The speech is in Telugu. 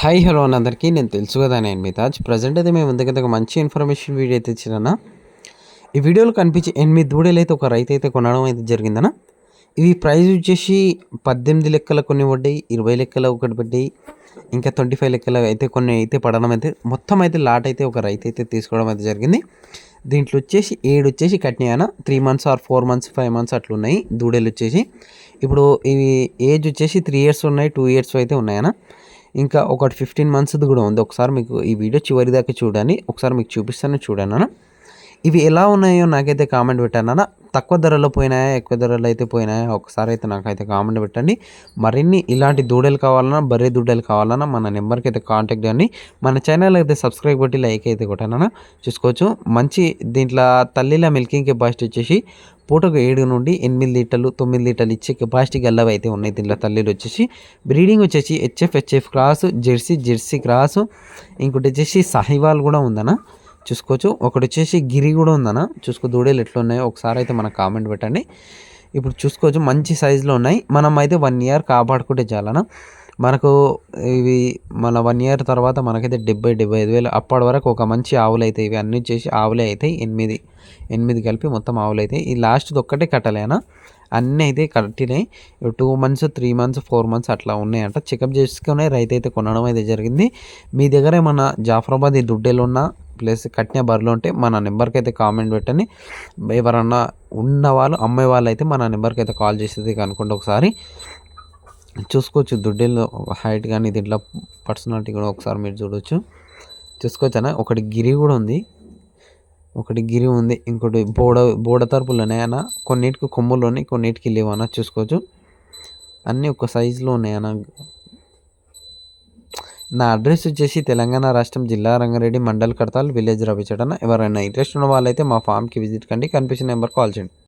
హాయ్ హలో అందరికీ నేను తెలుసు కదా నేను మీ తాజ్ ప్రజెంట్ అయితే మేము ముందుకైతే ఒక మంచి ఇన్ఫర్మేషన్ వీడియో అయితే ఇచ్చినా ఈ వీడియోలో కనిపించే ఎనిమిది దూడలు అయితే ఒక రైతు అయితే కొనడం అయితే జరిగిందనా? ఇవి ప్రైస్ వచ్చేసి పద్దెనిమిది లెక్కల కొన్ని పడ్డాయి ఇరవై లెక్కల ఒకటి పడ్డాయి ఇంకా ట్వంటీ ఫైవ్ లెక్కల అయితే కొన్ని అయితే పడడం అయితే మొత్తం అయితే లాట్ అయితే ఒక రైతు అయితే తీసుకోవడం అయితే జరిగింది. దీంట్లో వచ్చేసి ఏడు వచ్చేసి కట్నాయన three months or four months five months అట్లా ఉన్నాయి దూడలు వచ్చేసి. ఇప్పుడు ఇవి ఏజ్ వచ్చేసి త్రీ ఇయర్స్ ఉన్నాయి టూ ఇయర్స్ అయితే ఉన్నాయన్న ఇంకా ఒకటి ఫిఫ్టీన్ మంత్స్ది కూడా ఉంది. ఒకసారి మీకు ఈ వీడియో చివరి దాకా చూడండి. ఒకసారి మీకు చూపిస్తాను చూడండి ఇవి ఎలా ఉన్నాయో నాకైతే కామెంట్ పెట్టాను తక్కువ ధరలో పోయినాయా ఎక్కువ ధరలో అయితే పోయినాయా? ఒకసారి అయితే నాకైతే కామెంట్ పెట్టండి. మరిన్ని ఇలాంటి దూడలు కావాలన్నా బర్రె దూడలు కావాలన్నా మన నెంబర్కి అయితే కాంటాక్ట్ కానీ మన ఛానల్ అయితే సబ్స్క్రైబ్ కొట్టి లైక్ అయితే కొట్టానన్నా చూసుకోవచ్చు మంచి దీంట్లో తల్లిల మిల్కింగ్ కెపాసిటీ వచ్చేసి పూటకు ఏడు నుండి ఎనిమిది లీటర్లు తొమ్మిది లీటర్లు ఇచ్చే కెపాసిటీ గల్లవి అయితే ఉన్నాయి దీంట్లో తల్లిలు వచ్చేసి. బ్రీడింగ్ వచ్చేసి HF HF cross Jersey Jersey cross ఇంకోటి వచ్చేసి సాహివాల్ కూడా ఉందన్నా. చూసుకోవచ్చు. ఒకటి వచ్చేసి గిరి కూడా ఉందన్న. చూసుకో దూడేలు ఎట్లా ఉన్నాయో ఒకసారి అయితే మనకు కామెంట్ పెట్టండి. ఇప్పుడు చూసుకోవచ్చు మంచి సైజులో ఉన్నాయి. మనం అయితే వన్ ఇయర్ కాపాడుకుంటే చాలనా. మనకు ఇవి మన వన్ ఇయర్ తర్వాత మనకైతే డెబ్బై డెబ్బై ఐదు వేలు అప్పటి వరకు ఒక మంచి ఆవులు అయితే ఇవి అన్నీ చేసి ఆవులే అవుతాయి ఎనిమిది ఎనిమిది కలిపి మొత్తం ఆవులు అయితే. ఈ లాస్ట్ది ఒక్కటే కట్టలేనా అన్నీ. అయితే కట్టినాయి. Two months three months four months అట్లా ఉన్నాయంట. చెకప్ చేసుకునే రైతు అయితే కొనడం అయితే జరిగింది. మీ దగ్గర ఏమన్నా జాఫరాబాద్ ఈ దుడ్డెలు ఉన్నా ప్లస్ కట్టిన బర్లో ఉంటే మన నెంబర్కి అయితే కామెంట్ పెట్టండి. ఎవరన్నా ఉన్న వాళ్ళు అమ్మే వాళ్ళు అయితే మన నెంబర్కి అయితే కాల్ చేసేది కనుకోండి ఒకసారి. చూసుకోవచ్చు దుడ్డేలు హైట్ కానీ దీంట్లో పర్సనాలిటీ కూడా ఒకసారి మీరు చూడవచ్చు అన్న ఒకటి గిరి కూడా ఉంది. ఒకటి గిరి ఉంది ఇంకోటి బోడ బోడ తరపులు ఉన్నాయన్న కొన్నిటికి కొమ్ములు ఉన్నాయి కొన్నిటికి లేవన్న చూసుకోవచ్చు. అన్నీ ఒక సైజులో ఉన్నాయన్న నా అడ్రస్ వచ్చేసి తెలంగాణ రాష్ట్రం జిల్లా రంగారెడ్డి మండల్ కడతాల్ విలేజ్ రవిచడన ఎవరైనా ఇంట్రెస్ట్ ఉన్న వాళ్ళైతే మా ఫామ్కి విజిట్ కండి. కనిపించిన నెంబర్ కాల్ చేయండి.